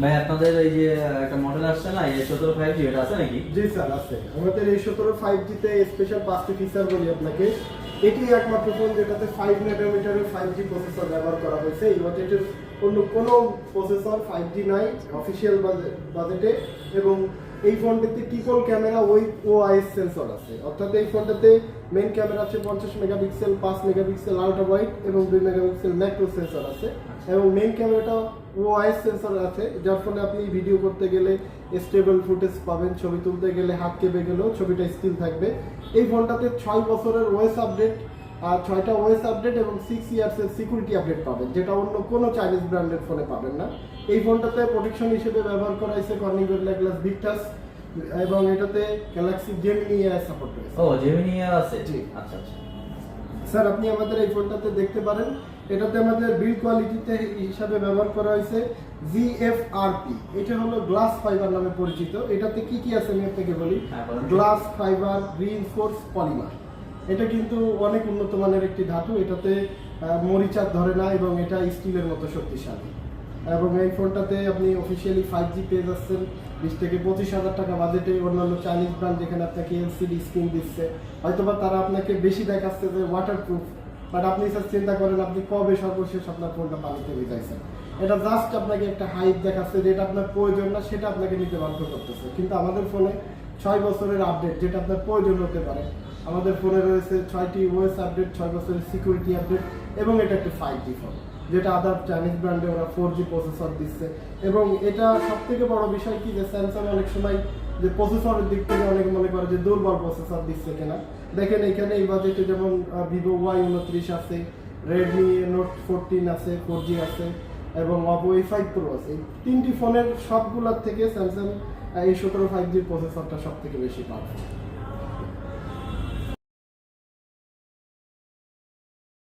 ভাই, আপনাদের এই যে একটা মডেল আসছে না, এই সতেরো ফাইভ জি এটা আছে নাকি? জি স্যার, আছে। আমাদের এই সতেরো ফাইভ জিতে স্পেশাল পাঁচটি ফিচার বলি আপনাকে। এটি একমাত্র ফোন যেটাতে ফাইভ ন্যানোমিটারের ফাইভ জি প্রসেসর ব্যবহার করা হয়েছে। এই বাজেটের অন্য কোনো প্রসেসর ফাইভ জি নাই অফিসিয়াল বাজেটে এবং এই ফোনটিতে triple camera with O IS sensor আছে। অর্থাৎ এই ফোনটাতে মেইন ক্যামেরা আছে পঞ্চাশ মেগাপিক্সেল পাঁচ মেগাপিক্সেল আল্ট্রা ওয়াইড এবং দুই মেগাপিক্সেল ম্যাক্রো সেন্সর আছে। এবং মেইন ক্যামেরাটা ও আইএস সেন্সর আছে যার ফলে আপনি ভিডিও করতে গেলে স্টেবল ফুটেজ পাবেন ছবি তুলতে গেলে হাত কেঁপে গেলেও ছবিটা স্টিল থাকবে। এই ফোনটাতে ছয় বছরের ওয়েস আপডেট ছয়টা ওয়েস আপডেট এবং সিক্স ইয়ার্সের সিকিউরিটি আপডেট পাবেন যেটা অন্য কোনো চাইনিজ ব্র্যান্ডের ফোনে পাবেন না। এই ফোনটাতে প্রোটেকশন হিসেবে ব্যবহার করা হয়েছে কর্নিং গোরিলা গ্লাস ভিক্টাস এবং এটাতে গ্যালাক্সি জেমিনি এআই সাপোর্ট রয়েছে। ও জেমিনি আছে? জি। আচ্ছা আচ্ছা। স্যার আপনি আমাদের এই ফোনটাতে দেখতে পারেন। এটাতে আমাদের বিল্ড কোয়ালিটিতে হিসাবে ব্যবহার করা হয়েছে জিএফআরপি এটা হলো গ্লাস ফাইবার নামে পরিচিত। এটাতে কি কি আছে আমি আপনাকে বলি? গ্লাস ফাইবার রিইনফোর্স পলিমার এটা কিন্তু অনেক উন্নত মানের একটি ধাতু, এটাতে মরিচার ধরে না এবং এটা স্টিলের মতো শক্তিশালী। এবং এই ফোনটাতে আপনি অফিসিয়ালি ফাইভ জি পেয়ে যাচ্ছেন, বিশ থেকে পঁচিশ হাজার টাকা বাজেটে অন্যান্য চাইনিজ ব্র্যান্ড যেখানে আপনাকে এলসিডি স্ক্রিন দিচ্ছে। হয়তোবা তারা আপনাকে বেশি দেখাচ্ছে যে ওয়াটার প্রুফ বাট আপনি স্যার চিন্তা করেন আপনি কবে সর্বশেষ আপনার ফোনটা পানিতে ভিজাইছেন। এটা জাস্ট আপনাকে একটা হাইপ দেখাচ্ছে, যেটা আপনার প্রয়োজন না, সেটা আপনাকে নিতে বাধ্য করতেছে। কিন্তু আমাদের ফোনে ছয় বছরের আপডেট যেটা আপনার প্রয়োজন হতে পারে। আমাদের ফোনে রয়েছে ছয়টি ওয়েস আপডেট ছয় বছরের সিকিউরিটি আপডেট এবং এটা একটা ফাইভ জি ফোন যেটা আদার চাইনিজ ব্র্যান্ডে ওরা ফোর জি প্রসেসর দিচ্ছে। এবং এটা সব থেকে বড় বিষয় কি যে স্যামসাং অনেক সময় যে প্রসেসরের দিক থেকে অনেক মনে করে যে দুর্বল প্রসেসর দিচ্ছে কিনা। দেখেন এখানে এই বাজেটে যেমন ভিভো ওয়াই উনত্রিশ আছে রেডমি নোট ফোরটিন আছে ফোর জি আছে, এবং অপো এ ফাইভ প্রো আছে। এই তিনটি ফোনের সবগুলোর থেকে স্যামসাং এই সতেরো ফাইভ জির প্রসেসরটা সব থেকে বেশি পাওয়ারফুল